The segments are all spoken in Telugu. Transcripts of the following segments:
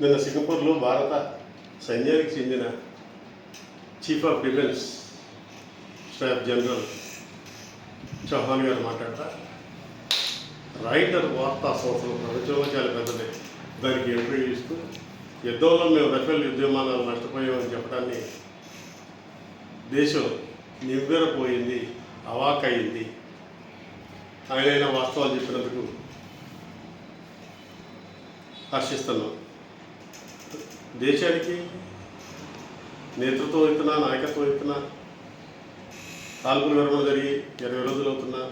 నిన్న సింగపూర్లో భారత సైన్యానికి చెందిన chief of defence staff general Chauhan గారు మాట్లాడతా. రైటర్ వార్తా సంస్థలు ప్రపంచంలో చాలా పెద్దది దానికి ఎంట్రీ ఇస్తూ యుద్ధంలో మేము రఫేల్ యుద్ధ విమానాలు నష్టపోయామని చెప్పడాన్ని దేశం నివ్వెరపోయింది అవాకయింది. ఆయనైనా వాస్తవాలు చెప్పినందుకు హర్షిస్తున్నాం. దేశానికి నేతృత్వం వహిస్తున్నా నాయకత్వం వహిస్తున్నా తాల్పులు విరమణ జరిగి ఇరవై రోజులు అవుతున్నా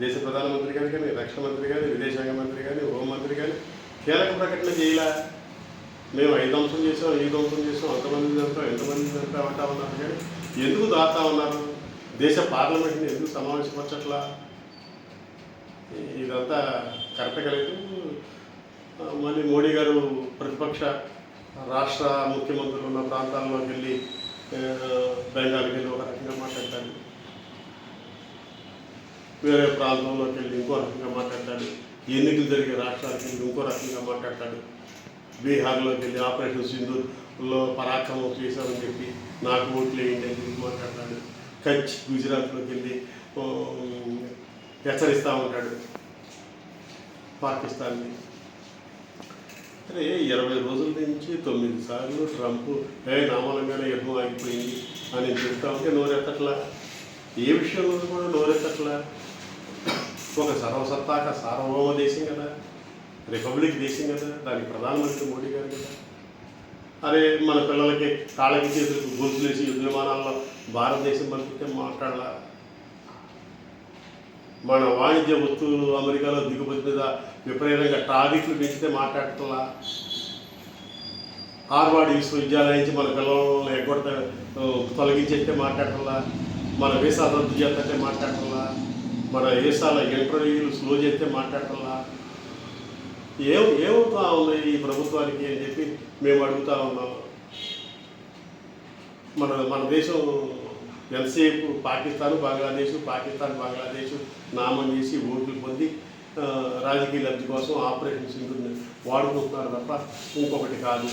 దేశ ప్రధానమంత్రి గారు కానీ రక్షణ మంత్రి కానీ విదేశాంగ మంత్రి కానీ హోంమంత్రి కానీ కీలక ప్రకటన చేయలే. మేము ఐదు అంశం చేసాం ఐదు అంశం చేసాం అంతమంది చంపాం ఎంతమంది చంపాం అంటా ఉన్నారు కానీ ఎందుకు దాతా ఉన్నారు? దేశ పార్లమెంట్ని ఎందుకు సమావేశపరచట్లా? ఇదంతా కరెక్ట్గా లేదు. మళ్ళీ మోడీ గారు ప్రతిపక్ష రాష్ట్ర ముఖ్యమంత్రులు ఉన్న ప్రాంతాల్లోకి వెళ్ళి బెంగాల్కి వెళ్ళి ఒక రకంగా మాట్లాడతాడు. వేరే ప్రాంతంలోకి వెళ్ళి ఇంకో రకంగా మాట్లాడతాడు. ఎన్నికలు జరిగే రాష్ట్రాలకి వెళ్ళి ఇంకో రకంగా మాట్లాడతాడు. బీహార్లోకి వెళ్ళి ఆపరేషన్ సింధూర్లో పరాక్రమం చేశామని చెప్పి నాకు ఓట్లు వేయండి అని చెప్పి మాట్లాడతాడు. కచ్ గుజరాత్లోకి వెళ్ళి హెచ్చరిస్తూ ఉంటాడు పాకిస్తాన్ని. అరే ఇరవై రోజుల నుంచి తొమ్మిది సార్లు ట్రంప్ ఏ నామలంగానే యుద్ధం ఆగిపోయింది అని చెబుతా ఉంటే నోరెత్తట్లా? ఏ విషయంలో కూడా నోరెత్తట్లా? ఒక సర్వసత్తాక సార్వభౌమ దేశం కదా రిపబ్లిక్ దేశం కదా దానికి ప్రధానమంత్రి మోడీ గారు కదా. అరే మన పిల్లలకి కాళ్ళకి చేతులకు గొలుసులేసి యుద్ధ విమానాల్లో భారతదేశం పంపితే మాట్లాడాల? మన వాణిజ్య వస్తువులు అమెరికాలో దిగుమతి మీద విపరీతంగా టారిఫ్లు పెంచితే మాట్లాడటంలా హార్వర్డ్ విశ్వవిద్యాలయం నుంచి మన పిల్లలను ఎగ్గొడత తొలగించేస్తే మాట్లాడటంలా మన వీసా రద్దు చేస్తే మాట్లాడటంలా మన వీసాల ఇంటర్వ్యూలు స్లో చేస్తే మాట్లాడటంలా ఏం ఏమవుతా ఉంది ఈ ప్రభుత్వానికి అని చెప్పి మేము అడుగుతా ఉన్నాం. మన మన దేశం ఎంతసేపు పాకిస్తాన్ బంగ్లాదేశ్ పాకిస్తాన్ బంగ్లాదేశ్ నామం చేసి ఓట్లు పొంది రాజకీయ లబ్ధి కోసం ఆపరేషన్ సింధుని వాడుకుంటున్నారు తప్ప ఇంకొకటి కాదు.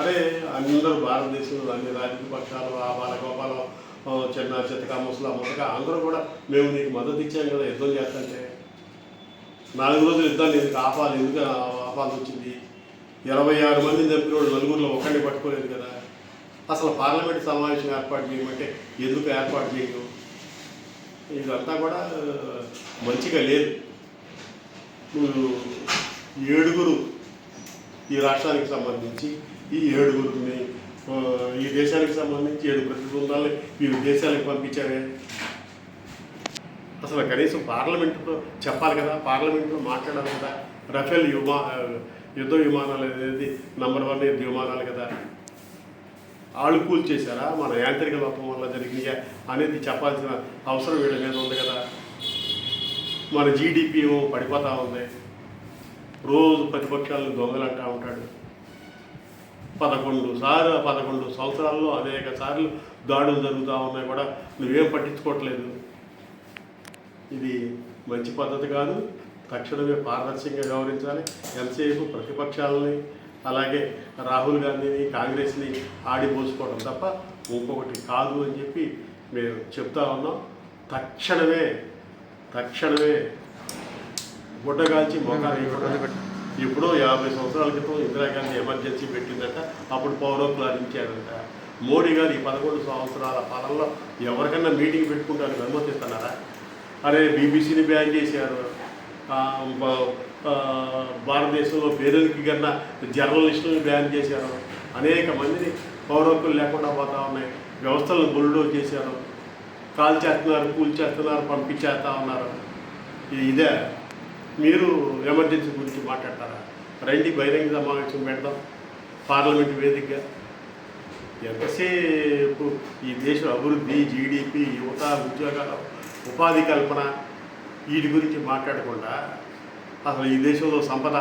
అరే అందరూ భారతదేశంలో అన్ని రాజకీయ పక్షాలు ఆ బాలగోపాల చిన్న చిత్తక ముసలా ముసక అందరూ కూడా మేము నీకు మద్దతు ఇచ్చాం కదా యుద్ధం చేస్తుంటే. నాలుగు రోజులు యుద్ధాన్ని ఎందుకు ఆపాలి ఎందుకు ఆపాల్సి వచ్చింది? ఇరవై ఆరు మందిని చంపిన వాళ్ళు నలుగురిలో ఒక్కడిని పట్టుకోలేదు కదా. అసలు పార్లమెంట్ సమావేశం ఏర్పాటు చేయమంటే ఎందుకు ఏర్పాటు చేయదు ఇదంతా కూడా మంచిగా లేదు. ఏడుగురు ఈ రాష్ట్రానికి సంబంధించి ఈ ఏడుగురిని ఈ దేశానికి సంబంధించి ఏడు ప్రతిబృందాలని ఈ దేశాలకు పంపించారే. అసలు కనీసం పార్లమెంటులో చెప్పాలి కదా పార్లమెంట్లో మాట్లాడాలి కదా. రఫేల్ విమా యుద్ధ విమానాలు అనేది నంబర్ వన్ యుద్ధ విమానాలు కదా. ఆళ్ళు కూల్ చేశారా? మన యాంత్రిక లోపం వల్ల జరిగినాయా అనేది చెప్పాల్సిన అవసరం వీళ్ళ మీద ఉంది కదా. మన జీడిపి పడిపోతూ ఉంది. రోజు ప్రతిపక్షాలను దొంగలంటా ఉంటాడు. పదకొండు సార్లు పదకొండు సంవత్సరాల్లో అనేక సార్లు దాడులు జరుగుతూ ఉన్నాయి కూడా నువ్వేం పట్టించుకోవట్లేదు. ఇది మంచి పద్ధతి కాదు. తక్షణమే పారదర్శకంగా వ్యవహరించాలి. ఎంతసేపు ప్రతిపక్షాలని అలాగే రాహుల్ గాంధీని కాంగ్రెస్ని ఆడిపోసుకోవడం తప్ప ఇంకొకటి కాదు అని చెప్పి మేము చెప్తా ఉన్నాం. తక్షణమే తక్షణమే గుడ్డగాల్చి మోకాలు వేయకూడదు. ఇప్పుడు యాభై సంవత్సరాల క్రితం ఇందిరాగాంధీ ఎమర్జెన్సీ పెట్టిందట అప్పుడు పౌరకులు హరించారంట మోడీ గారు ఈ పదకొండు సంవత్సరాల పాలనలో ఎవరికన్నా మీటింగ్ పెట్టుకుంటానికి అనుమతిస్తున్నారా? అరే బీబీసీని బ్యాన్ చేశారు. భారతదేశంలో పేదలకి కన్నా జర్నలిస్టులను బ్యాన్ చేశారు. అనేక మందిని పౌరకులు లేకుండా పోతా ఉన్నాయి. వ్యవస్థలను బుల్డోజ్ చేశారు. కాల్ చేస్తున్నారు కూల్ చేస్తున్నారు పంపించేస్తా ఉన్నారు. ఇది ఇదే. మీరు ఎమర్జెన్సీ గురించి మాట్లాడతారా? రండి బహిరంగ సమావేశం పెడదాం. పార్లమెంట్ వేదికగా. ఎంతసేపు ఈ దేశం అభివృద్ధి జీడిపి యువత ఉద్యోగాలు ఉపాధి కల్పన వీటి గురించి మాట్లాడకుండా అసలు ఈ దేశంలో సంపద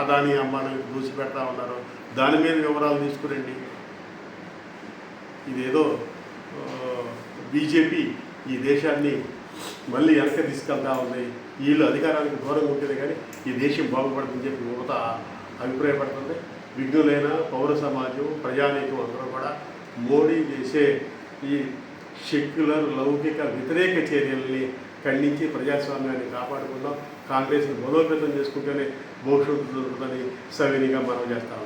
అదాని అమ్మాని దూసిపెడతా ఉన్నారు. దాని మీద వివరాలు తీసుకురండి. ఇదేదో బీజేపీ ఈ దేశాన్ని మళ్ళీ వెనక తీసుకెళ్తా ఉంది. వీళ్ళు అధికారానికి దూరంగా ఉంటుంది కానీ ఈ దేశం బాగుపడుతుందని చెప్పి యువత అభిప్రాయపడుతుంది. విఘ్నులైన పౌర సమాజం ప్రజానీకం అందరూ కూడా మోడీ చేసే ఈ సెక్యులర్ లౌకిక వ్యతిరేక చర్యల్ని ఖండించి ప్రజాస్వామ్యాన్ని కాపాడుకుందాం. కాంగ్రెస్ని బలోపేతం చేసుకుంటేనే భవిష్యత్తు దొరుకుతుందని సవినిగా మనం చేస్తాం.